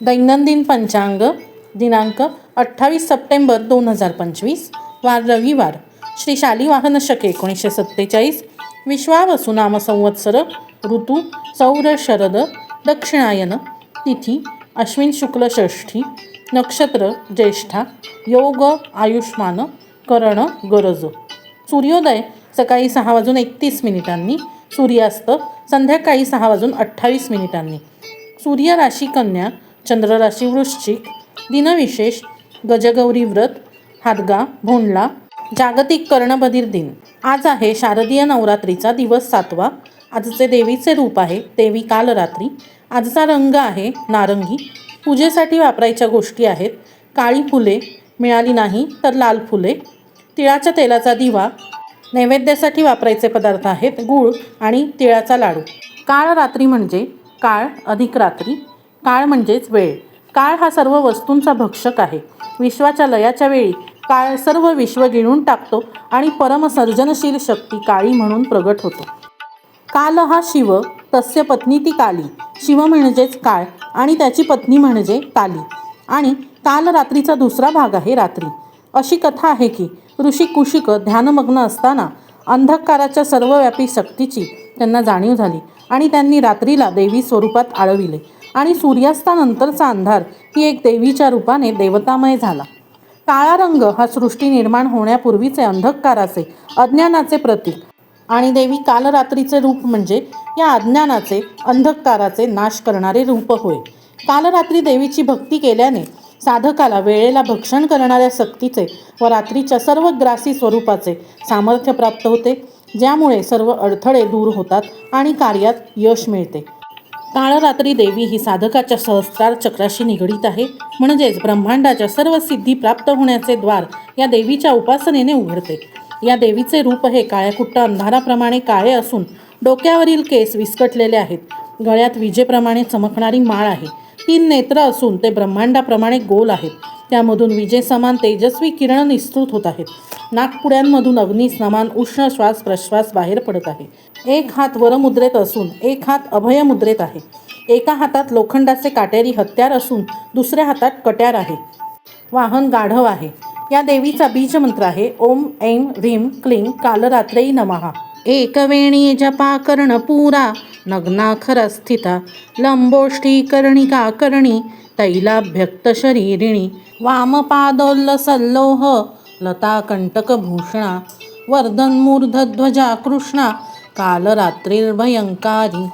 दैनंदिन पंचांग दिनांक अठ्ठावीस सप्टेंबर दोन हजार पंचवीस वार रविवार. श्री शालिवाहन शके एकोणीसशे सत्तेचाळीस विश्वावसु नाम संवत्सर ऋतू सौर शरद दक्षिणायन तिथी अश्विन शुक्ल षष्ठी नक्षत्र ज्येष्ठा योग आयुष्मान करण गरज. सूर्योदय सकाळी सहा वाजून एकतीस मिनिटांनी सूर्यास्त संध्याकाळी सहा वाजून अठ्ठावीस मिनिटांनी. सूर्य राशी कन्या चंद्र राशी वृश्चिक दिनविशेष गजगौरी व्रत हादगा भोंडला जागतिक कर्णबधीर दिन. आज आहे शारदीय नवरात्रीचा दिवस सातवा. आजचे देवीचे रूप आहे देवी काल रात्री आजचा रंग आहे नारंगी. पूजेसाठी वापरायच्या गोष्टी आहेत. काळी फुले मिळाली नाही तर लाल फुले. तिळाच्या तेलाचा दिवा. नैवेद्यासाठी वापरायचे पदार्थ आहेत गूळ आणि तिळाचा लाडू. काळ रात्री म्हणजे काळ अधिक रात्री. काळ म्हणजेच वेळ. काळ हा सर्व वस्तूंचा भक्षक आहे. विश्वाच्या लयाच्या वेळी काळ सर्व विश्व गिळून टाकतो आणि परमसर्जनशील शक्ती काळी म्हणून प्रगट होतो. काल हा शिव तस्य पत्नी ती काली. शिव म्हणजेच काळ आणि त्याची पत्नी म्हणजे काली. आणि काल रात्रीचा दुसरा भाग आहे रात्री. अशी कथा आहे की ऋषी कुशिक ध्यानमग्न असताना अंधकाराच्या सर्वव्यापी शक्तीची त्यांना जाणीव झाली आणि त्यांनी रात्रीला देवी स्वरूपात आळविले. आणि सूर्यास्तानंतरचा अंधार ही एक देवीच्या रूपाने देवतामय झाला. काळा रंग हा सृष्टी निर्माण होण्यापूर्वीचे अंधकाराचे अज्ञानाचे प्रतीक आणि देवी कालरात्रीचे रूप म्हणजे या अज्ञानाचे अंधकाराचे नाश करणारे रूप होय. कालरात्री देवीची भक्ती केल्याने साधकाला वेळेला भक्षण करणाऱ्या शक्तीचे व रात्रीच्या सर्व ग्रासी स्वरूपाचे सामर्थ्य प्राप्त होते ज्यामुळे सर्व अडथळे दूर होतात आणि कार्यात यश मिळते. काळरात्री देवी ही साधकाच्या सहस्त्रार चक्राशी निगडीत आहे. म्हणजेच ब्रह्मांडाच्या सर्व सिद्धी प्राप्त होण्याचे द्वार या देवीच्या उपासनेने उघडते. या देवीचे रूप हे काळ्याकुट्ट अंधाराप्रमाणे काळे असून डोक्यावरील केस विस्कटलेले आहेत. गळ्यात विजेप्रमाणे चमकणारी माळ आहे. तीन नेत्र असून ते ब्रह्मांडाप्रमाणे गोल आहेत. त्यामधून विजेसमान तेजस्वी किरण निस्तृत होत आहेत. नागपुड्यांमधून अग्नी समान उष्ण श्वास प्रश्वास बाहेर पडत आहे. एक हात वरमुद्रेत असून एक हात अभयमुद्रेत आहे. एका हातात लोखंडाचे काटेरी हत्यार असून दुसऱ्या हातात कट्यार आहे. वाहन गाढव आहे. या देवीचा बीजमंत्र आहे ओम ऐं ह्रीं क्लीं कालरात्रयी नमहा एकवेणी जपा कर्ण पुरा नग्नाखर स्थिता लंबोष्ठी कर्णिका कर्णी तैलाभ्यक्त शरीरिणी वामपादोल्लसल्लोह लता वर्धन्मूर्धध्वजा कृष्णा कालरात्रिर्भयङ्कारी